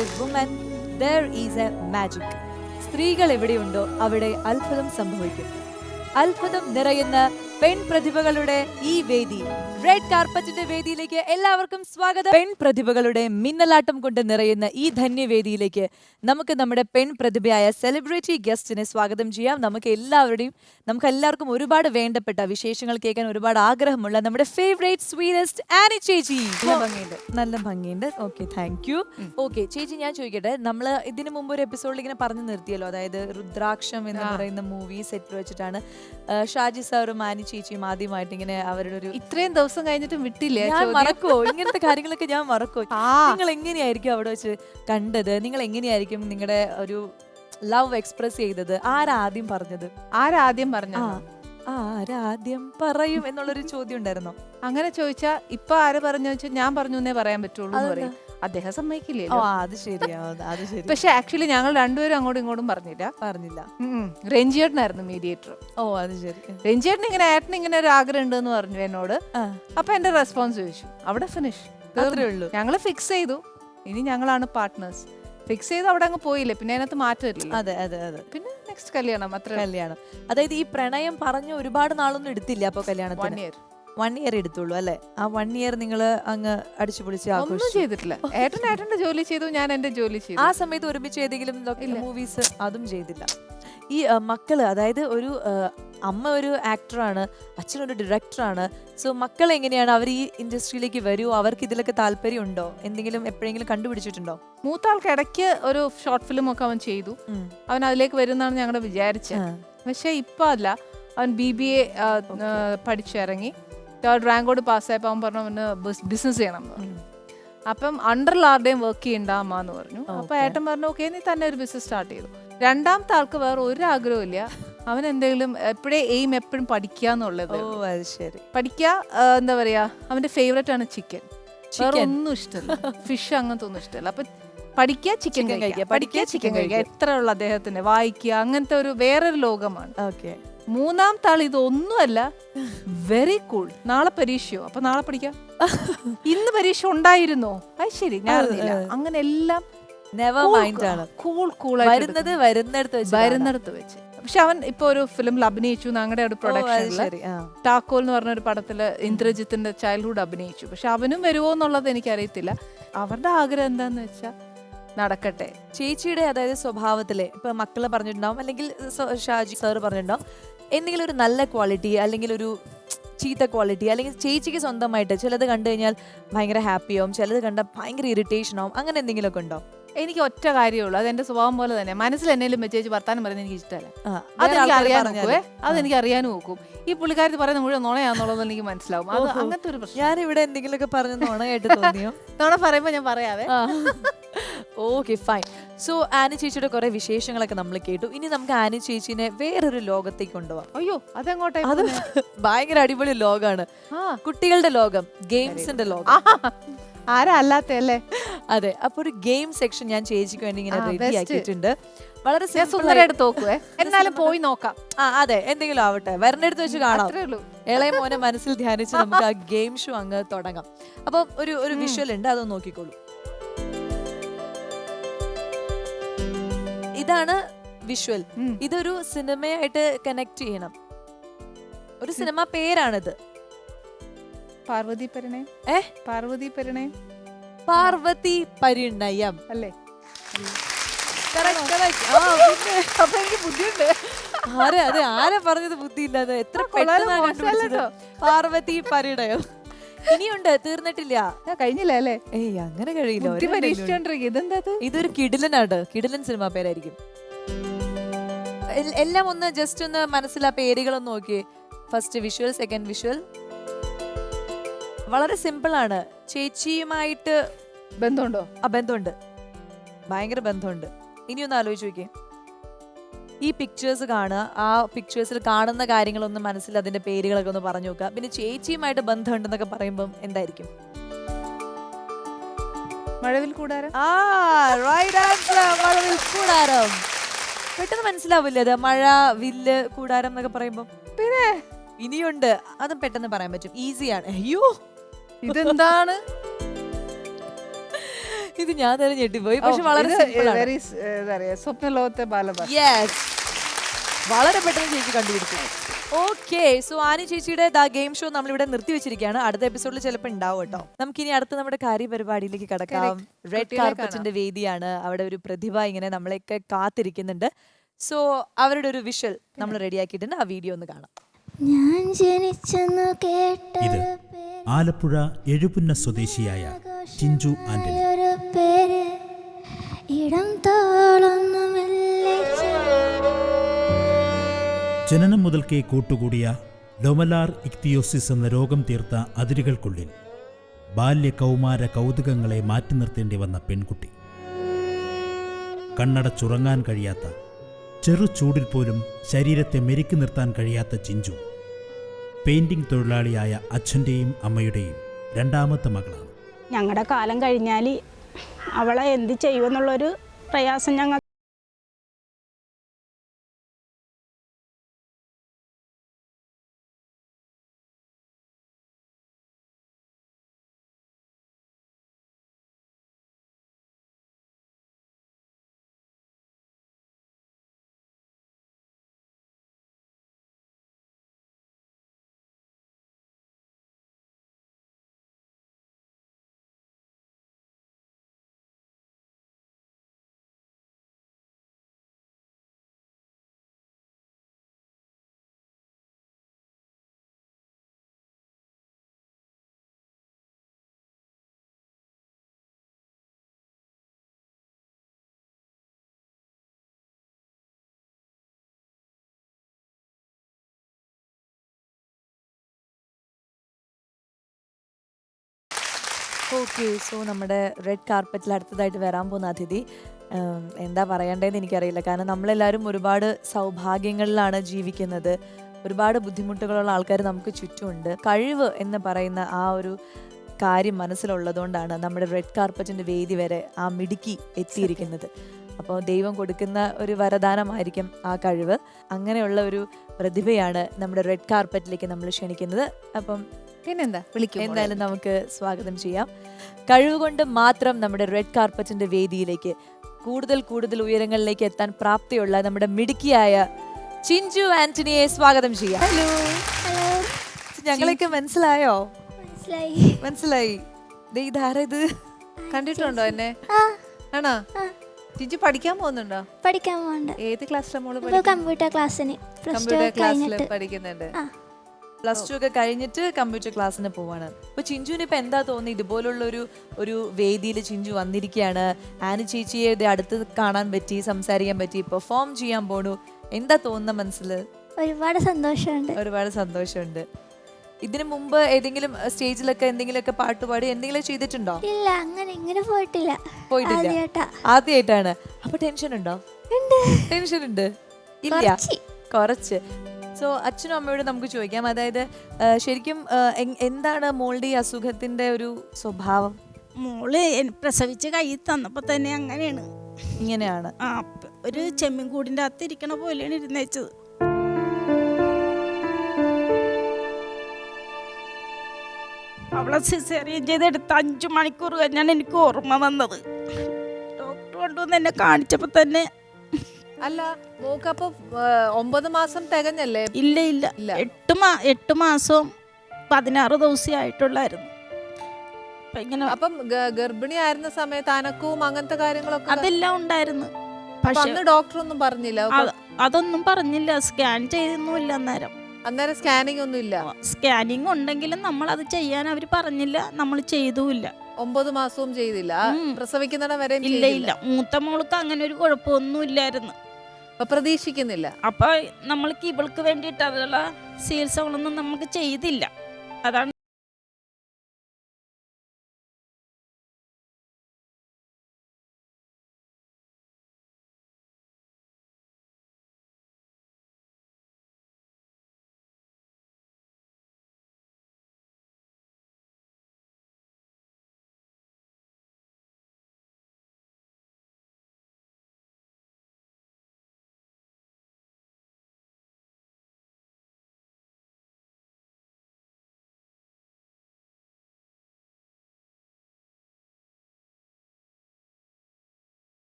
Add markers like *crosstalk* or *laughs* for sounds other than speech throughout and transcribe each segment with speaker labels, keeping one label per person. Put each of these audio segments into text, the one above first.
Speaker 1: A woman there is a magic സ്ത്രീകൾ എവിടെയുണ്ടോ അവിടെ അത്ഭുതം സംഭവിക്കും. അത്ഭുതം നിറയുന്ന പെൺപ്രതിഭകളുടെ ഈ വേദി. റെഡ് കാർപ്പറ്റിന്റെ വേദിയിലേക്ക് എല്ലാവർക്കും സ്വാഗതം. പെൺപ്രതിഭകളുടെ മിന്നലാട്ടം കൊണ്ട് നിറയുന്ന ഈ ധന്യവേദിയിലേക്ക് നമുക്ക് നമ്മുടെ പെൺപ്രതിഭയായ സെലിബ്രിറ്റി ഗസ്റ്റിനെ സ്വാഗതം ചെയ്യാം. നമുക്ക് എല്ലാവരുടെയും നമുക്ക് എല്ലാവർക്കും ഒരുപാട് വേണ്ടപ്പെട്ട വിശേഷങ്ങൾ കേൾക്കാൻ ഒരുപാട് ആഗ്രഹമുള്ള നമ്മുടെ ഫേവറേറ്റ് സ്വീറ്റസ്റ്റ് ആനി ചേച്ചി.
Speaker 2: നല്ല ഭംഗിയുണ്ട്.
Speaker 1: നല്ല ഭംഗിയുണ്ട്. ഓക്കെ താങ്ക് യു ഓക്കെ ചേച്ചി ഞാൻ ചോദിക്കട്ടെ നമ്മൾ ഇതിനു മുമ്പ് ഒരു എപ്പിസോഡിൽ ഇങ്ങനെ പറഞ്ഞു നിർത്തിയല്ലോ. അതായത് രുദ്രാക്ഷം എന്ന് പറയുന്ന മൂവി സെറ്റ് വെച്ചിട്ടാണ് ഷാജി സാറും ആനി ചേച്ചിയും ആദ്യമായിട്ട് ഇങ്ങനെ അവരുടെ ഒരു
Speaker 2: ഇത്രയും ദിവസം കഴിഞ്ഞിട്ടും വിട്ടില്ലേ
Speaker 1: ഞാൻ? മറക്കോ ഇങ്ങനത്തെ കാര്യങ്ങളൊക്കെ ഞാൻ മറക്കോ നിങ്ങൾ എങ്ങനെയായിരിക്കും അവിടെ വെച്ച് കണ്ടത്? നിങ്ങൾ എങ്ങനെയായിരിക്കും നിങ്ങളുടെ ഒരു ലവ് എക്സ്പ്രസ് ചെയ്തത്? ആരാദ്യം പറഞ്ഞത്?
Speaker 2: ആരാദ്യം പറഞ്ഞു
Speaker 1: ആരാദ്യം പറയും എന്നുള്ളൊരു ചോദ്യം ഉണ്ടായിരുന്നോ?
Speaker 2: അങ്ങനെ ചോദിച്ചാ ഇപ്പൊ ആര് പറഞ്ഞു വെച്ചാൽ ഞാൻ പറഞ്ഞു എന്നേ പറയാൻ പറ്റുള്ളൂ? പറയും. അദ്ദേഹം
Speaker 1: ഓ അത് ശരിയാ അത് ശരി.
Speaker 2: പക്ഷെ ആക്ച്വലി ഞങ്ങൾ രണ്ടുപേരും അങ്ങോട്ടും ഇങ്ങോട്ടും പറഞ്ഞില്ല.
Speaker 1: പറഞ്ഞില്ല.
Speaker 2: രഞ്ജിയേട്ടനായിരുന്നു മീഡിയേറ്റർ
Speaker 1: ഓ അത് ശരി.
Speaker 2: രഞ്ജിയേട്ടൻ ഇങ്ങനെ ഏട്ടൻ ഇങ്ങനെ ഒരു ആഗ്രഹം ഉണ്ടെന്ന് പറഞ്ഞു എന്നോട്. അപ്പൊ എന്റെ റെസ്പോൺസ് ചോദിച്ചു. അവിടെ ഫിനിഷ് ഞങ്ങൾ ഫിക്സ് ചെയ്തു. ഇനി ഞങ്ങളാണ് പാർട്ട്നേഴ്സ് ഫിക്സ് ചെയ്ത് അവിടെ അങ്ങ് പോയില്ലേ? പിന്നെ അതിനകത്ത് മാറ്റമില്ല
Speaker 1: അതെ അതെ അതെ.
Speaker 2: പിന്നെ നെക്സ്റ്റ് കല്യാണം അത്ര
Speaker 1: കല്യാണം. അതായത് ഈ പ്രണയം പറഞ്ഞ് ഒരുപാട് നാളൊന്നും എടുത്തില്ല അപ്പൊ
Speaker 2: വൺ
Speaker 1: കല്യാണത്തിന്
Speaker 2: ഇയർ
Speaker 1: വൺ ഇയർ എടുത്തുള്ളൂ അല്ലെ? ആ വൺ ഇയർ നിങ്ങൾ അങ്ങ് അടിച്ചു പൊളിച്ച്
Speaker 2: ഒന്നും
Speaker 1: ആഘോഷിച്ചു.
Speaker 2: ചെയ്തിട്ടില്ല. ഏട്ടൻ ഏട്ടന്റെ ജോലി ചെയ്തു ഞാൻ എന്റെ ജോലി ചെയ്തു.
Speaker 1: ആ സമയത്ത് ഒരുമിച്ച് ഏതെങ്കിലും. മൂവീസ് അതും ചെയ്തില്ല. ഈ ആ, മക്കൾ അതായത് ഒരു ആ, അമ്മ ഒരു ആക്ടറാണ് അച്ഛനൊരു ഡയറക്ടറാണ് സോ മക്കൾ എങ്ങനെയാണ്? അവർ ഈ ഇൻഡസ്ട്രിയിലേക്ക് വരുമോ അവർക്ക് ഇതിലൊക്കെ താല്പര്യം ഉണ്ടോ എന്തെങ്കിലും എപ്പോഴെങ്കിലും കണ്ടുപിടിച്ചിട്ടുണ്ടോ?
Speaker 2: മൂത്ത ആൾക്ക് ഇടയ്ക്ക് ഒരു ഷോർട്ട് ഫിലിം ഒക്കെ അവൻ ചെയ്തു. അവൻ അതിലേക്ക് വരുന്നാണ് ഞങ്ങളുടെ വിചാരിച്ചത്.
Speaker 1: ആ.
Speaker 2: പക്ഷെ ഇപ്പൊ അല്ല. അവൻ ബി ബി എ പഠിച്ചിറങ്ങി തേർഡ് റാങ്കോട് പാസ്സായപ്പോൾ അവൻ പറഞ്ഞു അവന് ബിസിനസ് ചെയ്യണം എന്ന് പറഞ്ഞു. അപ്പം അണ്ടർ ആരുടെയും വർക്ക് ചെയ്യണ്ട അമ്മ എന്ന് പറഞ്ഞു. അപ്പൊ ഏട്ടൻ പറഞ്ഞു ഓക്കെ നീ തന്നെ ഒരു ബിസിനസ് സ്റ്റാർട്ട് ചെയ്തു. രണ്ടാമത്തെ ആൾക്ക് വേറെ ഒരു ആഗ്രഹവും ഇല്ല. അവൻ എന്തെങ്കിലും എപ്പോഴേ എയിം എപ്പോഴും പഠിക്കുക എന്നുള്ളത്.
Speaker 1: ശരി.
Speaker 2: പഠിക്കുക എന്താ പറയാ അവന്റെ ഫേവറേറ്റ് ആണ് ചിക്കൻ വേറെ ഒന്നും ഇഷ്ടമല്ല. ഫിഷ് അങ്ങനത്തെ ഒന്നും ഇഷ്ടമല്ല. അപ്പൊ പഠിക്കുക ചിക്കൻ കഴിക്കുക. പഠിക്കുക ചിക്കൻ കഴിക്കുക. എത്ര ഉള്ള അദ്ദേഹത്തിന്? വായിക്കുക അങ്ങനത്തെ ഒരു വേറൊരു ലോകമാണ്.
Speaker 1: ഓക്കെ
Speaker 2: മൂന്നാമത്തെ താൾ ഇതൊന്നുമല്ല. വെരി കൂൾ നാളെ പരീക്ഷയോ? അപ്പൊ നാളെ പഠിക്കാം. *laughs* ഇന്ന് പരീക്ഷ ഉണ്ടായിരുന്നോ? അത് ശരി ഞാൻ അറിഞ്ഞില്ല. അങ്ങനെ എല്ലാം
Speaker 1: നെവർ മൈൻഡ് ആണ്.
Speaker 2: കൂൾ കൂൾ
Speaker 1: വരുന്നത് വരുന്നിടത്ത് വെച്ച്
Speaker 2: വരുന്നിടത്ത് വെച്ച്. പക്ഷെ അവൻ ഇപ്പൊ ഒരു ഫിലിമിൽ അഭിനയിച്ചു ഞങ്ങളുടെ ഒരു
Speaker 1: പ്രൊഡക്ഷൻ
Speaker 2: പ്രൊഡക്ഷനിൽ ടാക്കോൽ എന്ന് പറഞ്ഞ ഒരു പടത്തിൽ ഇന്ദ്രജിത്തിന്റെ ചൈൽഡ്ഹുഡ് അഭിനയിച്ചു. പക്ഷെ അവനും വരുമോ എന്നുള്ളത് എനിക്കറിയത്തില്ല. അവരുടെ ആഗ്രഹം എന്താന്ന് വെച്ചാ നടക്കട്ടെ.
Speaker 1: ചേച്ചിയുടെ അതായത് സ്വഭാവത്തിലെ ഇപ്പൊ മക്കൾ പറഞ്ഞിട്ടുണ്ടാവും അല്ലെങ്കിൽ ഷാജി സാറ് പറഞ്ഞിട്ടുണ്ടാവും എന്തെങ്കിലും ഒരു നല്ല ക്വാളിറ്റി അല്ലെങ്കിൽ ഒരു ചീത്ത ക്വാളിറ്റി അല്ലെങ്കിൽ ചേച്ചിക്ക് സ്വന്തമായിട്ട് ചിലത് കണ്ടു കഴിഞ്ഞാൽ ഭയങ്കര ഹാപ്പി ആവും ചിലത് കണ്ട ഭയങ്കര ഇറിറ്റേഷൻ ആവും അങ്ങനെ എന്തെങ്കിലുമൊക്കെ ഉണ്ടോ?
Speaker 2: എനിക്ക് ഒറ്റ കാര്യമുള്ളൂ അത് എന്റെ സ്വഭാവം പോലെ തന്നെ. മനസ്സിൽ എന്നേലും വെച്ചേച്ച് വർത്താനം പറയുന്നത് എനിക്ക് ഇഷ്ടമല്ല.
Speaker 1: അത് എനിക്ക്
Speaker 2: അതെനിക്ക് അറിയാൻ. നോക്കുവേ. അതെനിക്ക് അറിയാനും നോക്കും. ഈ പുള്ളിക്കാരി പറയുന്ന മുഴുവൻ നുണയാന്നുള്ളത് എനിക്ക് മനസ്സിലാവും. അത് അങ്ങനത്തെ ഒരു പ്രശ്നം.
Speaker 1: ഞാൻ ഇവിടെ എന്തെങ്കിലുമൊക്കെ പറഞ്ഞു നുണയായിട്ട് തോന്നിയോ? *laughs*
Speaker 2: നുണ പറയുമ്പോ ഞാൻ പറയാവേ. *laughs*
Speaker 1: ഓക്കെ ഫൈൻ സോ ആനി ചേച്ചിയുടെ കുറെ വിശേഷങ്ങളൊക്കെ നമ്മൾ കേട്ടു. ഇനി നമുക്ക് ആനി ചേച്ചിനെ വേറൊരു ലോകത്തേക്ക് കൊണ്ടുപോവാം.
Speaker 2: അയ്യോ അതെങ്ങോട്ടെ
Speaker 1: അത് ഭയങ്കര അടിപൊളി ലോകമാണ് കുട്ടികളുടെ ലോകം ഗെയിംസിന്റെ ലോകം.
Speaker 2: ആരാ അല്ലാത്തല്ലേ
Speaker 1: അതെ അപ്പൊ ഒരു ഗെയിം സെക്ഷൻ ഞാൻ ചേച്ചിക്ക് വേണ്ടി ഇങ്ങനെ
Speaker 2: റെഡിയാക്കിയിട്ടുണ്ട്
Speaker 1: റെഡി ആക്കിയിട്ടുണ്ട്. വളരെ
Speaker 2: സുന്ദരമായിട്ട് തോക്കുവേ. *laughs* എന്നാലും പോയി നോക്കാം.
Speaker 1: ആ അതെ എന്തെങ്കിലും ആവട്ടെ. വരണ്ടടുത്ത് വെച്ച് കാണാം. ഇളയ മോനെ മനസ്സിൽ ധ്യാനിച്ച് നമുക്ക് ആ *laughs* ഗെയിം ഷോ അങ്ങ് തുടങ്ങാം. അപ്പൊ ഒരു ഒരു വിഷ്വൽ ഉണ്ട് അതൊന്ന് നോക്കിക്കോളൂ. ഇതാണ് വിഷ്വൽ. ഇതൊരു സിനിമയായിട്ട് കണക്ട് ചെയ്യണം. ഒരു സിനിമ പേരാണിത്.
Speaker 2: പാർവതി പരിണയം
Speaker 1: ഏ?
Speaker 2: പാർവതി പരിണയം
Speaker 1: പാർവതി പരിണയം.
Speaker 2: അല്ലേ. അപ്പൊ എനിക്ക് ബുദ്ധിയുണ്ട്.
Speaker 1: ആരെ? അതെ ആരെ പറഞ്ഞത് ബുദ്ധിയില്ലാതെ? എത്ര പാർവതി പരിണയം. ഇനിയുണ്ട് തീർന്നിട്ടില്ല.
Speaker 2: കഴിഞ്ഞില്ല അല്ലേ?
Speaker 1: ഏയ് അങ്ങനെ കഴിയില്ല.
Speaker 2: ഇതെന്താ ഇത്?
Speaker 1: ഇതൊരു കിടിലനാണ് കിടിലൻ സിനിമ പേരായിരിക്കും. എല്ലാം ഒന്ന് ജസ്റ്റ് ഒന്ന് മനസ്സിലാ ആ പേരുകളൊന്ന് നോക്കിയേ. ഫസ്റ്റ് വിഷ്വൽ സെക്കൻഡ് വിഷ്വൽ വളരെ സിമ്പിൾ ആണ്. ചേച്ചിയുമായിട്ട്
Speaker 2: ബന്ധമുണ്ടോ?
Speaker 1: ആ ബന്ധമുണ്ട്. ഭയങ്കര ബന്ധമുണ്ട്. ഇനിയൊന്ന് ആലോചിച്ച് നോക്കിയേ. ഈ പിക്ചേഴ്സ് കാണുക ആ പിക്ചേഴ്സിൽ കാണുന്ന കാര്യങ്ങളൊന്ന് മനസ്സിൽ അതിന്റെ പേരുകളൊക്കെ ഒന്ന് പറഞ്ഞു നോക്കുക. പിന്നെ ചേച്ചിയുമായിട്ട് ബന്ധമുണ്ടെന്നൊക്കെ പറയുമ്പം എന്തായിരിക്കും?
Speaker 2: മഴവിൽ കൂടാരം?
Speaker 1: ആ റൈറ്റ് ആൻസർ മഴവിൽ കൂടാരം. പെട്ടെന്ന് മനസ്സിലാവില്ലേ അത്? മഴ വില്ല് കൂടാരം എന്നൊക്കെ പറയുമ്പോൾ
Speaker 2: പിന്നെ?
Speaker 1: ഇനിയുണ്ട്. അതും പെട്ടെന്ന് പറയാൻ പറ്റും. ഈസിയാണ് അയ്യോ.
Speaker 2: ഇതെന്താണ്?
Speaker 1: ഇത് ഞാൻ തന്നെ ഞെട്ടിപ്പോയി. പക്ഷെ വളരെ simple
Speaker 2: വെരി എന്താ പറയാ സ്വപ്ന ലോകത്തെ ബാലഭാഷ.
Speaker 1: Yes. വളരെ പെട്ടെന്ന് ചേച്ചി കണ്ടുപിടിച്ചു. ഓക്കെ സോ ആനി ചേച്ചിയുടെ ദ ഗെയിം ഷോ നമ്മളിവിടെ നിർത്തി വെച്ചിരിക്കുകയാണ്. അടുത്ത എപ്പിസോഡിൽ ചിലപ്പോൾ ഉണ്ടാവും കേട്ടോ. നമുക്കിനി അടുത്ത നമ്മുടെ കാര്യപരിപാടിയിലേക്ക് കടക്കാം. റെഡ് കാർപ്പറ്റിന്റെ വേദിയാണ്. അവിടെ ഒരു പ്രതിഭ ഇങ്ങനെ നമ്മളെയൊക്കെ കാത്തിരിക്കുന്നുണ്ട്. സോ അവരുടെ ഒരു വിഷ്വൽ നമ്മൾ റെഡിയാക്കിയിട്ടുണ്ട് ആ വീഡിയോ ഒന്ന് കാണാം.
Speaker 3: ഞാൻ ജനിച്ചെന്നു കേട്ട
Speaker 4: ആലപ്പുഴ എഴുപുന്ന സ്വദേശിയായ ചിഞ്ചു ആന്റണി.
Speaker 3: ഒരു പേര് ഇടം തോളൊന്നു
Speaker 4: ജനനം മുതൽക്കേ കൂട്ടുകൂടിയ ലൊമലാർ ഇക്തിയോസിസ് എന്ന രോഗം തീർത്ത അതിരുകൾക്കുള്ളിൽ ബാല്യ കൗമാര കൗതുകങ്ങളെ മാറ്റി നിർത്തേണ്ടി വന്ന പെൺകുട്ടി. കണ്ണടച്ചുറങ്ങാൻ കഴിയാത്ത ചെറു ചൂടിൽ പോലും ശരീരത്തെ മെരുക്കി നിർത്താൻ കഴിയാത്ത ചിഞ്ചു പെയിന്റിംഗ് തൊഴിലാളിയായ അച്ഛന്റെയും അമ്മയുടെയും രണ്ടാമത്തെ മകളാണ്.
Speaker 5: ഞങ്ങളുടെ കാലം കഴിഞ്ഞാൽ അവളെ എന്ത് ചെയ്യുമെന്നുള്ളൊരു പ്രയാസം ഞങ്ങൾ
Speaker 1: ഓക്കെ സോ നമ്മുടെ റെഡ് കാർപ്പറ്റിൽ അടുത്തതായിട്ട് വരാൻ പോകുന്ന അതിഥി എന്താ പറയണ്ടേന്ന് എനിക്കറിയില്ല. കാരണം നമ്മളെല്ലാവരും ഒരുപാട് സൗഭാഗ്യങ്ങളിലാണ് ജീവിക്കുന്നത്. ഒരുപാട് ബുദ്ധിമുട്ടുകളുള്ള ആൾക്കാർ നമുക്ക് ചുറ്റുമുണ്ട്. കഴിവ് എന്ന് പറയുന്ന ആ ഒരു കാര്യം മനസ്സിലുള്ളതുകൊണ്ടാണ് നമ്മുടെ റെഡ് കാർപ്പറ്റിന്റെ വേദി വരെ ആ മിടുക്കി എത്തിയിരിക്കുന്നത്. അപ്പോൾ ദൈവം കൊടുക്കുന്ന ഒരു വരദാനമായിരിക്കും ആ കഴിവ്. അങ്ങനെയുള്ള ഒരു പ്രതിഭയാണ് നമ്മുടെ റെഡ് കാർപ്പറ്റിലേക്ക് നമ്മൾ ക്ഷണിക്കുന്നത്. അപ്പം
Speaker 2: പിന്നെന്താ? വിളിക്കും
Speaker 1: എന്തായാലും നമുക്ക് സ്വാഗതം ചെയ്യാം. കഴിവുകൊണ്ട് മാത്രം നമ്മുടെ റെഡ് കാർപ്പറ്റിന്റെ വേദിയിലേക്ക് കൂടുതൽ കൂടുതൽ ഉയരങ്ങളിലേക്ക് എത്താൻ പ്രാപ്തിയുള്ള നമ്മുടെ മിടുക്കിയായ ചിഞ്ചു ആന്റണിയെ സ്വാഗതം ചെയ്യാം.
Speaker 3: ഹലോ
Speaker 1: ഞങ്ങളൊക്കെ മനസ്സിലായോ?
Speaker 3: മനസ്സിലായി.
Speaker 1: മനസ്സിലായി. ദേ ഇതാരാ ഇത്?
Speaker 2: കണ്ടിട്ടുണ്ടോ എന്നെ? ആണോ? ചിഞ്ചു പഠിക്കാൻ പോകുന്നുണ്ടോ?
Speaker 3: പഠിക്കാൻ പോകുന്നുണ്ട്
Speaker 2: ഏത് ക്ലാസ്സിലാണ്
Speaker 3: മോൾ കമ്പ്യൂട്ടർ ക്ലാസ്സിന്
Speaker 2: കമ്പ്യൂട്ടർ ക്ലാസ്സിൽ പഠിക്കുന്നുണ്ട്.
Speaker 1: പ്ലസ് ടു ഒക്കെ കഴിഞ്ഞിട്ട് കമ്പ്യൂട്ടർ ക്ലാസ്സിന് പോവാണ്. അപ്പൊ ചിഞ്ചുവിന് ഇപ്പൊ എന്താ തോന്നി ഇതുപോലുള്ള ഒരു ഒരു വേദിയിൽ ചിഞ്ചു വന്നിരിക്കുകയാണ്. ആനി ചേച്ചിയെ അടുത്ത് കാണാൻ പറ്റി സംസാരിക്കാൻ പറ്റി പെർഫോം ചെയ്യാൻ പോണു. എന്താ തോന്നുന്ന മനസ്സിൽ
Speaker 3: ഒരുപാട് സന്തോഷമുണ്ട്.
Speaker 1: ഒരുപാട് സന്തോഷമുണ്ട്. ഇതിനു മുമ്പ് ഏതെങ്കിലും സ്റ്റേജിലൊക്കെ എന്തെങ്കിലുമൊക്കെ പാട്ടുപാടി എന്തെങ്കിലും ചെയ്തിട്ടുണ്ടോ?
Speaker 3: ഇല്ല അങ്ങനെ ഇങ്ങനെ പോയിട്ടില്ല.
Speaker 1: പോയിട്ടില്ല.
Speaker 3: ആദ്യമായിട്ടാ
Speaker 1: ആദ്യമായിട്ടാണ് അപ്പൊ ടെൻഷൻ ഉണ്ടോ. ടെൻഷൻ ഉണ്ട് ഇല്ല
Speaker 3: കുറച്ച്.
Speaker 1: സോ അച്ഛനും അമ്മയോട് നമുക്ക് ചോദിക്കാം. അതായത് ശരിക്കും എന്താണ് മോളുടെ ഈ അസുഖത്തിന്റെ ഒരു സ്വഭാവം?
Speaker 5: മോൾ പ്രസവിച്ച് കൈ തന്നപ്പോൾ തന്നെ അങ്ങനെയാണ്.
Speaker 1: ഇങ്ങനെയാണ്.
Speaker 5: ആ ഒരു ചെമ്മീൻ കൂടിന്റെ അകത്ത് ഇരിക്കണ പോലെയാണ് ഇരുന്നേച്ചത്. അവളെ സിസേറിയൻ ചെയ്ത് എടുത്ത അഞ്ചു മണിക്കൂർ കഴിഞ്ഞാണ് എനിക്ക് ഓർമ്മ വന്നത്. ഡോക്ടർ കൊണ്ടുവന്ന് എന്നെ കാണിച്ചപ്പോൾ തന്നെ
Speaker 2: അല്ല മോക്കപ്പൊ ഒമ്പത് മാസം തികഞ്ഞല്ലേ?
Speaker 5: ഇല്ല ഇല്ല.
Speaker 2: ഇല്ല.
Speaker 5: എട്ട് മാ എട്ട് മാസവും പതിനാറ് ദിവസമേ ആയിട്ടുള്ളായിരുന്നു. അപ്പൊ ഇങ്ങനെ
Speaker 2: അപ്പം ഗ- ഗർഭിണിയായിരുന്ന സമയത്ത് അനക്കവും അങ്ങനത്തെ കാര്യങ്ങളൊക്കെ
Speaker 5: അതെല്ലാം ഉണ്ടായിരുന്നു.
Speaker 2: അപ്പൊ
Speaker 5: പക്ഷെ
Speaker 2: അന്ന് ഡോക്ടർ ഒന്നും പറഞ്ഞില്ല
Speaker 5: അത് അതൊന്നും പറഞ്ഞില്ല. സ്കാൻ ചെയ്തൊന്നുമില്ല അന്നേരം.
Speaker 2: അന്നേരം സ്കാനിങ് ഒന്നും ഇല്ല?
Speaker 5: സ്കാനിങ് ഉണ്ടെങ്കിലും നമ്മൾ അത് ചെയ്യാൻ അവർ പറഞ്ഞില്ല. നമ്മൾ ചെയ്തുമില്ല.
Speaker 2: ഒമ്പത് മാസവും ചെയ്തില്ല? ആ
Speaker 5: ഉം.
Speaker 2: പ്രസവിക്കുന്നിടം വരെ
Speaker 5: ഇല്ല ഇല്ല. മൂത്ത മോൾക്ക് അങ്ങനെ ഒരു കുഴപ്പമൊന്നും ഇല്ലായിരുന്നു.
Speaker 2: പ്രതീക്ഷിക്കുന്നില്ല.
Speaker 5: അപ്പൊ നമ്മൾക്ക് ഇവൾക്ക് വേണ്ടിയിട്ട് അതിലുള്ള ചികിത്സകളൊന്നും നമുക്ക് ചെയ്തില്ല. അതാണ്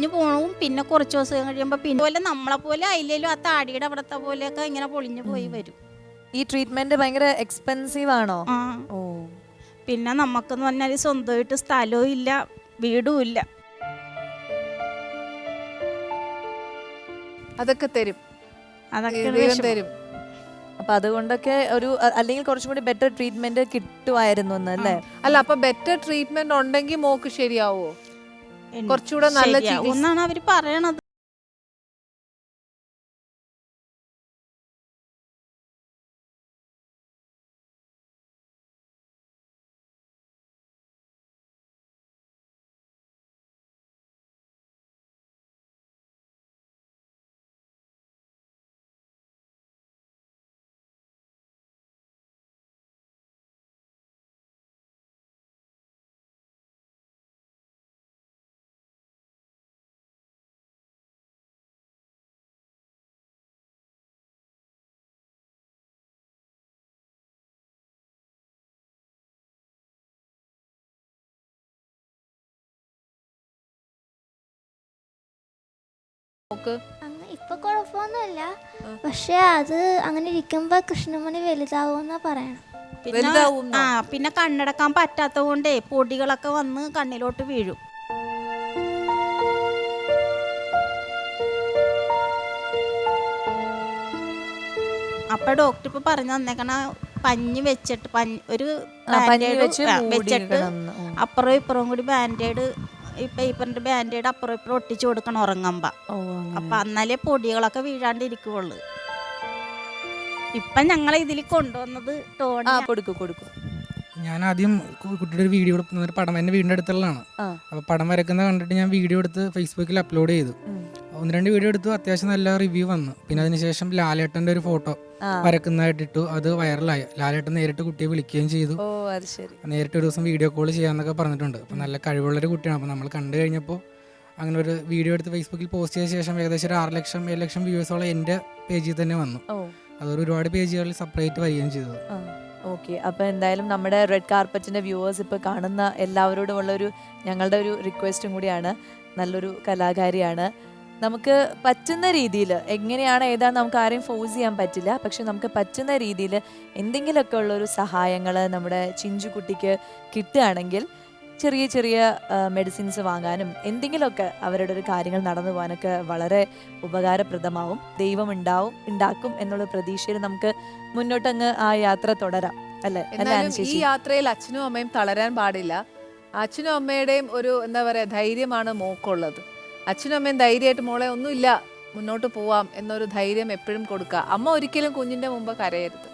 Speaker 5: ഇനി പോണവും പിന്നെ കുറച്ച് ദിവസം കഴിയുമ്പോൾ പിന്നെ പോലെ നമ്മളെ പോലെ അതിലേലും ആ താടിയുടെ അവിടത്തെ പോലെയൊക്കെ ഇങ്ങനെ പൊളിഞ്ഞു പോയി വരും.
Speaker 1: ഈ ട്രീറ്റ്മെന്റ് ഭയങ്കര എക്സ്പെൻസീവ് ആണോ? ഓ.
Speaker 5: പിന്നെ നമുക്കെന്ന് പറഞ്ഞാൽ സ്വന്തമായിട്ട് സ്ഥലവും ഇല്ല വീടും ഇല്ല.
Speaker 2: അതൊക്കെ തരും.
Speaker 5: അതൊക്കെ
Speaker 2: ദൈവം
Speaker 5: വിഷമം.
Speaker 2: തരും.
Speaker 1: അപ്പൊ അതുകൊണ്ടൊക്കെ ഒരു അ- അല്ലെങ്കിൽ കുറച്ചും കൂടി ബെറ്റർ ട്രീറ്റ്മെന്റ് കിട്ടുമായിരുന്നു എന്ന് അല്ലേ?
Speaker 2: അല്ല അപ്പൊ ബെറ്റർ ട്രീറ്റ്മെന്റ് ഉണ്ടെങ്കിൽ മോക്ക് ശരിയാവോ? കുറച്ചുകൂടെ നല്ല
Speaker 5: ഒന്നാണ് അവർ പറയണത്.
Speaker 3: അങ്ങ് ഇപ്പൊ കുഴപ്പമൊന്നുമില്ല പക്ഷെ അത് അങ്ങനെ ഇരിക്കുമ്പോ കൃഷ്ണമണി വലുതാവുമെന്നാ പറയണം
Speaker 5: പിന്നെ
Speaker 2: വലുതാവുന്നോ?
Speaker 5: ആ പിന്നെ കണ്ണടക്കാൻ പറ്റാത്ത കൊണ്ടേ പൊടികളൊക്കെ വന്ന് കണ്ണിലോട്ട് വീഴും അപ്പൊ ഡോക്ടർ ഇപ്പൊ പറഞ്ഞു തന്നേക്കണ പഞ്ഞി വെച്ചിട്ട് പഞ്ഞി ഒരു
Speaker 1: ആ, പഞ്ഞി
Speaker 5: bandage
Speaker 1: വെച്ച്
Speaker 5: ആ, വെച്ചിട്ട്
Speaker 1: എന്ന്. ഉം.
Speaker 5: അപ്പുറവും ഇപ്പുറവും കൂടി ബാൻഡേഡ് ഈ പേപ്പറിന്റെ ബാൻഡേഡ് അപ്പുറം ഇപ്പുറം ഒട്ടിച്ചു കൊടുക്കണം ഉറങ്ങുമ്പ. അപ്പൊ അന്നാലേ പൊടികളൊക്കെ വീഴാണ്ടിരിക്കുള്ളൂ ഇപ്പൊ ഞങ്ങളെ ഇതിൽ കൊണ്ടുവന്നത്
Speaker 1: ആ
Speaker 5: ടോണി
Speaker 1: കൊടുക്കൂ കൊടുക്കൂ.
Speaker 6: ഞാൻ ആദ്യം കുട്ടിയുടെ ഒരു വീഡിയോ എടുക്കുന്ന ഒരു പടം എന്റെ വീടിന്റെ അടുത്തുള്ളതാണ്. അപ്പോൾ പടം വരക്കുന്നത് കണ്ടിട്ട് ഞാൻ വീഡിയോ എടുത്ത് ഫേസ്ബുക്കിൽ അപ്ലോഡ് ചെയ്തു. ഒന്ന് രണ്ട് വീഡിയോ എടുത്തു അത്യാവശ്യം നല്ല റിവ്യൂ വന്നു. പിന്നെ അതിനുശേഷം ലാലേട്ടന്റെ ഒരു ഫോട്ടോ. വരക്കുന്നതായിട്ട് ഇട്ടു അത് വൈറലായി. ലാലേട്ടൻ നേരിട്ട് കുട്ടിയെ വിളിക്കുകയും ചെയ്തു.
Speaker 1: ഓ അത് ശരി.
Speaker 6: നേരിട്ട് ഒരു ദിവസം വീഡിയോ കോൾ ചെയ്യാന്നൊക്കെ പറഞ്ഞിട്ടുണ്ട്. അപ്പോൾ നല്ല കഴിവുള്ളൊരു കുട്ടിയാണ്. അപ്പോൾ നമ്മൾ കണ്ടു കഴിഞ്ഞപ്പോൾ അങ്ങനെ ഒരു വീഡിയോ എടുത്ത് ഫേസ്ബുക്കിൽ പോസ്റ്റ് ചെയ്ത ശേഷം ഏകദേശം ഒരു ആറ് ലക്ഷം ഏഴ് ലക്ഷം വ്യൂവേഴ്സോളം എന്റെ പേജിൽ തന്നെ വന്നു.
Speaker 1: ഓ.
Speaker 6: അതൊരു ഒരുപാട് പേജുകളിൽ സെപ്പറേറ്റ് വരികയും ചെയ്തത്
Speaker 1: ഓക്കെ അപ്പോൾ എന്തായാലും നമ്മുടെ റെഡ് കാർപ്പറ്റിന്റെ വ്യൂവേഴ്സ് ഇപ്പോൾ കാണുന്ന എല്ലാവരോടും ഉള്ളൊരു ഞങ്ങളുടെ ഒരു റിക്വസ്റ്റും കൂടിയാണ്. നല്ലൊരു കലാകാരിയാണ്. നമുക്ക് പറ്റുന്ന രീതിയിൽ എങ്ങനെയാണ് ഏതാണ് നമുക്ക് ആരെയും ഫോഴ്സ് ചെയ്യാൻ പറ്റില്ല പക്ഷെ നമുക്ക് പറ്റുന്ന രീതിയിൽ എന്തെങ്കിലുമൊക്കെ ഉള്ളൊരു സഹായങ്ങൾ നമ്മുടെ ചിഞ്ചുകുട്ടിക്ക് കിട്ടുകയാണെങ്കിൽ ചെറിയ ചെറിയ മെഡിസിൻസ് വാങ്ങാനും എന്തെങ്കിലുമൊക്കെ അവരുടെ ഒരു കാര്യങ്ങൾ നടന്നു പോകാനൊക്കെ വളരെ ഉപകാരപ്രദമാവും ദൈവം ഉണ്ടാവും ഉണ്ടാക്കും എന്നുള്ള പ്രതീക്ഷയിൽ നമുക്ക് മുന്നോട്ടങ്ങ് ആ യാത്ര തുടരാം. അല്ലേ?
Speaker 2: ഈ യാത്രയിൽ അച്ഛനും അമ്മയും തളരാൻ പാടില്ല. അച്ഛനും അമ്മയുടെയും ഒരു എന്താ പറയുക ധൈര്യമാണ് മോക്കുള്ളത്. അച്ഛനും അമ്മയും ധൈര്യമായിട്ട് മോളെ ഒന്നുമില്ല മുന്നോട്ട് പോവാം എന്നൊരു ധൈര്യം എപ്പോഴും കൊടുക്കുക അമ്മ ഒരിക്കലും കുഞ്ഞിന്റെ മുമ്പ് കരയരുത്.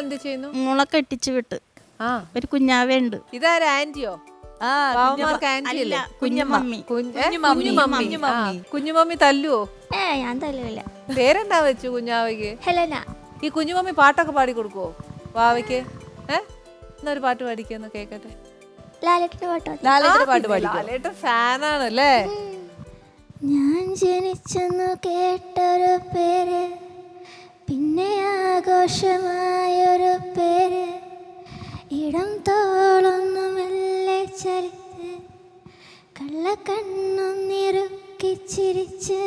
Speaker 2: എന്ത് ചെയ്യുന്നു?
Speaker 5: മോളെ കെട്ടിച്ചു വിട്ട്.
Speaker 2: ആ.
Speaker 5: ഒരു കുഞ്ഞാവേ ഉണ്ട്.
Speaker 2: ഇതാരാ ആന്റിയോ? പാവമാർക്ക് ആന്റി
Speaker 5: അല്ല?
Speaker 1: കുഞ്ഞുമമ്മി,
Speaker 2: കുഞ്ഞുമമ്മി.
Speaker 1: കുഞ്ഞുമമ്മി.
Speaker 2: ആ, കുഞ്ഞുമമ്മി. തല്ലുവോ?
Speaker 3: ഏ ഞാൻ തല്ലില്ല
Speaker 2: പേരെന്താ വെച്ചു കുഞ്ഞാവയ്ക്ക്?
Speaker 3: ഹെലന.
Speaker 2: ഈ കുഞ്ഞുമമ്മി പാട്ടൊക്കെ പാടി കൊടുക്കുവോ? വാവയ്ക്ക്? ഏ? എന്നൊരു പാട്ട് പാടിക്കുന്ന കേക്കട്ടെ.
Speaker 3: ലാലേട്ടിന്റെ പാട്ടോ
Speaker 1: ലാലേട്ടന്റെ പാട്ട് പാടി
Speaker 2: ലാലേട്ടൻ ഫാനാണ് അല്ലേ
Speaker 3: ഞാൻ ജനിച്ചെന്നു കേട്ടൊരു പേര് പിന്നെ ആഘോഷമായൊരു പേര്. ഇടം തോളൊന്നുമല്ലേ ചലിച്ച് കള്ളക്കണ്ണൊന്നിറുക്കി ചിരിച്ച്.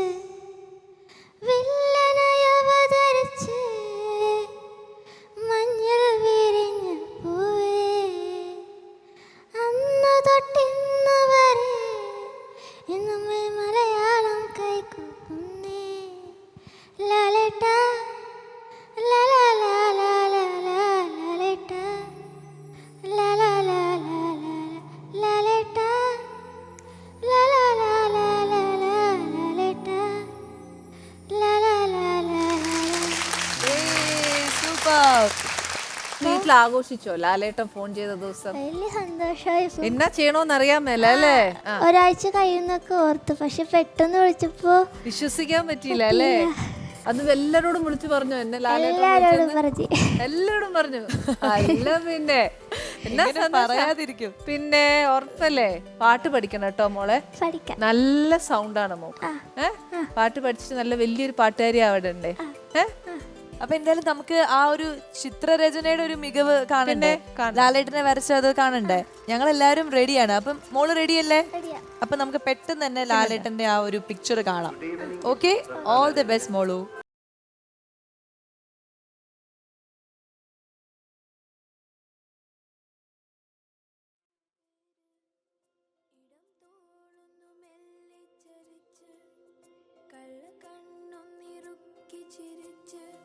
Speaker 3: വില്ലനായി അവതരിച്ച്
Speaker 2: ആഘോഷിച്ചോ ലാലേട്ടൻ ഫോൺ ചെയ്ത ദിവസം.
Speaker 3: വലിയ സന്തോഷമായി.
Speaker 2: എന്നാ ചെയ്യണോന്ന് അറിയാൻ മേല അല്ലേ? ആ,
Speaker 3: ഒരാഴ്ച കഴിയുന്നൊക്കെ ഓർത്തു പക്ഷെ പെട്ടെന്ന് വിളിച്ചപ്പോ
Speaker 2: വിശ്വസിക്കാൻ പറ്റിയില്ല അല്ലേ? അത് എല്ലാരോടും വിളിച്ചു പറഞ്ഞു എന്നെ ലാലേട്ടൻ
Speaker 3: എല്ലാരോടും
Speaker 2: വിളിച്ചെന്ന്.
Speaker 3: പറഞ്ഞു.
Speaker 2: എല്ലാരോടും പറഞ്ഞു. അല്ല പിന്നെ. എന്നാ സന്തോഷം.
Speaker 1: പറയാതിരിക്കും?
Speaker 2: പിന്നെ ഉറപ്പല്ലേ? പാട്ട് പഠിക്കണം കേട്ടോ മോളെ.
Speaker 3: പഠിക്കാം.
Speaker 2: നല്ല സൗണ്ടാണ് മോക്ക്. ഏ? പാട്ട് പഠിച്ചിട്ട് നല്ല വലിയൊരു പാട്ടുകാരി ആവടണ്ടേ ഏഹ് ഏ
Speaker 1: അപ്പൊ എന്തായാലും നമുക്ക് ആ ഒരു ചിത്രരചനയുടെ ഒരു മികവ് കാണണ്ടേ?
Speaker 2: കാണണം.
Speaker 1: ലാലേട്ടനെ വരച്ചത് കാണണ്ടേ? ഞങ്ങൾ എല്ലാവരും റെഡിയാണ് അപ്പം മോൾ റെഡിയല്ലേ
Speaker 3: റെഡിയാ
Speaker 1: അപ്പൊ നമുക്ക് പെട്ടെന്ന് തന്നെ ലാലേട്ടന്റെ ആ ഒരു പിക്ചർ കാണാം. ഓക്കെ ഓൾ ദി ബെസ്റ്റ് മോളു.
Speaker 7: മഞ്ഞിൽ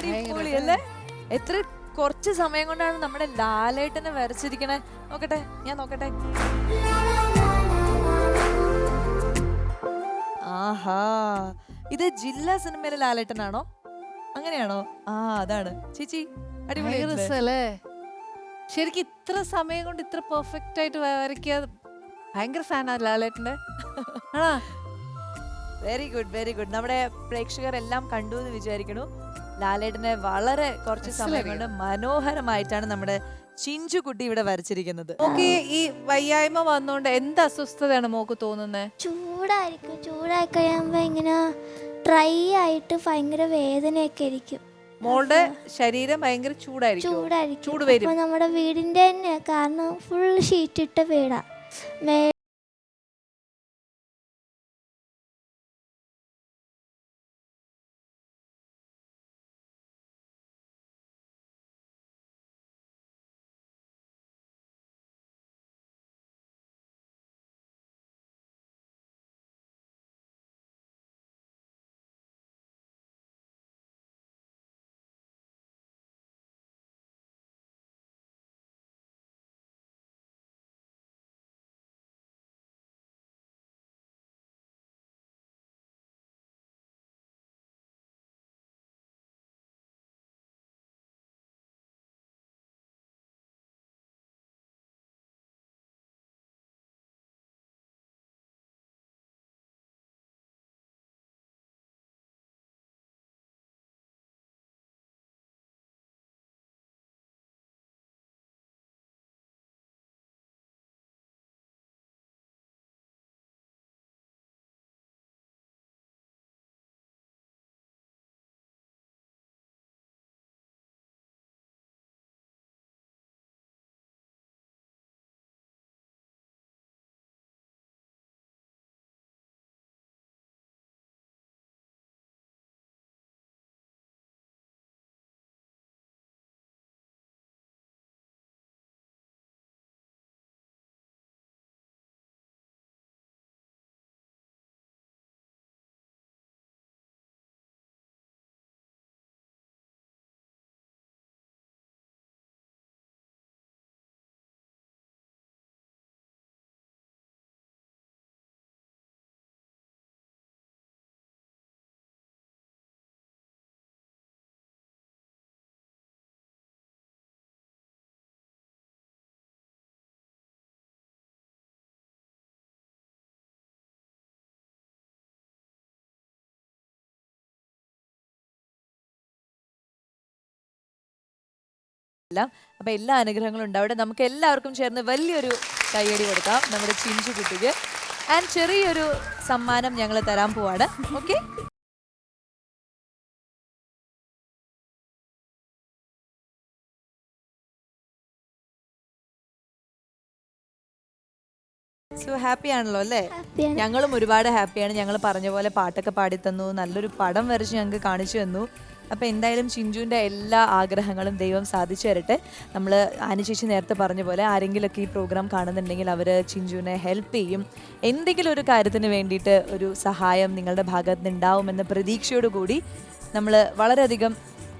Speaker 1: അടിപൊളി അല്ലേ? എത്ര കുറച്ച് സമയം കൊണ്ടാണ് നമ്മുടെ ലാലേട്ടനെ വരച്ചിരിക്കണേ? നോക്കട്ടെ ഞാൻ നോക്കട്ടെ. ആഹാ ഇത് ജില്ലാ സിനിമയിലെ ലാലേട്ടനാണോ? അങ്ങനെയാണോ? ആ അതാണ്. ചേച്ചി അടിപൊളി
Speaker 2: അല്ലേ ശരിക്കും ഇത്ര സമയം കൊണ്ട് ഇത്ര പെർഫെക്റ്റ് ആയിട്ട് വരയ്ക്കുക ഭയങ്കര ഫാനാ ലാലേട്ടന്റെ
Speaker 1: വെരി ഗുഡ് വെരി ഗുഡ് നമ്മുടെ പ്രേക്ഷകർ എല്ലാം കണ്ടു എന്ന് വിചാരിക്കണു ലാലേട്ടനെ വളരെ കുറച്ച് സമയം കൊണ്ട് മനോഹരമായിട്ടാണ് നമ്മുടെ ചിഞ്ചുകുട്ടി ഇവിടെ വരച്ചിരിക്കുന്നത്.
Speaker 2: ഓക്കെ ഈ- വയ്യായ്മ വന്നോണ്ട് എന്ത് അസ്വസ്ഥതയാണ് മോക്ക് തോന്നുന്നത്
Speaker 3: ചൂടായിരിക്കും ചൂടായി കഴിയുമ്പോ ഇങ്ങനെ ഡ്രൈ ആയിട്ട് ഭയങ്കര വേദനയൊക്കെ ആയിരിക്കും.
Speaker 2: മോളുടെ ശരീരം ഭയങ്കര ചൂടായിരിക്കും.
Speaker 3: ചൂടായിരിക്കും.
Speaker 2: ചൂട് വരും.
Speaker 3: അപ്പോൾ നമ്മുടെ വീടിന്റെ തന്നെ കാരണം ഫുൾ ഷീറ്റ് ഇട്ട വീടാ. മേ
Speaker 1: അപ്പൊ എല്ലാ അനുഗ്രഹങ്ങളും ഉണ്ടാവട്ടെ നമുക്ക് എല്ലാവർക്കും ചേർന്ന് വലിയൊരു കൈയടി കൊടുക്കാം. നമ്മുടെ ചിഞ്ചു കുട്ടിക്ക്. ആൻഡ് ചെറിയൊരു സമ്മാനം ഞങ്ങൾ തരാൻ പോവാണ്. ഓക്കെ സോ ഹാപ്പി ആണല്ലോ അല്ലേ? ഞങ്ങളും ഒരുപാട് ഹാപ്പിയാണ് ഞങ്ങൾ പറഞ്ഞ പോലെ പാട്ടൊക്കെ പാടി തന്നു നല്ലൊരു പടം വരച്ച് ഞങ്ങൾക്ക് കാണിച്ചു തന്നു. അപ്പോൾ എന്തായാലും ചിഞ്ചുവിന്റെ എല്ലാ ആഗ്രഹങ്ങളും ദൈവം സാധിച്ചു തരട്ടെ. നമ്മൾ അനുശേഷി നേരത്തെ പറഞ്ഞ പോലെ ആരെങ്കിലുമൊക്കെ ഈ പ്രോഗ്രാം കാണുന്നുണ്ടെങ്കിൽ അവർ ചിഞ്ചുവിനെ ഹെൽപ്പ് ചെയ്യും. എന്തെങ്കിലും ഒരു കാര്യത്തിന് വേണ്ടിയിട്ട് ഒരു സഹായം നിങ്ങളുടെ ഭാഗത്ത് നിന്നുണ്ടാവുമെന്ന പ്രതീക്ഷയോടുകൂടി നമ്മൾ വളരെയധികം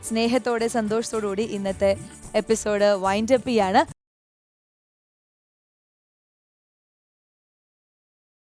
Speaker 1: സ്നേഹത്തോടെ സന്തോഷത്തോടു കൂടി ഇന്നത്തെ എപ്പിസോഡ് വൈൻഡപ്പ് ചെയ്യാണ്.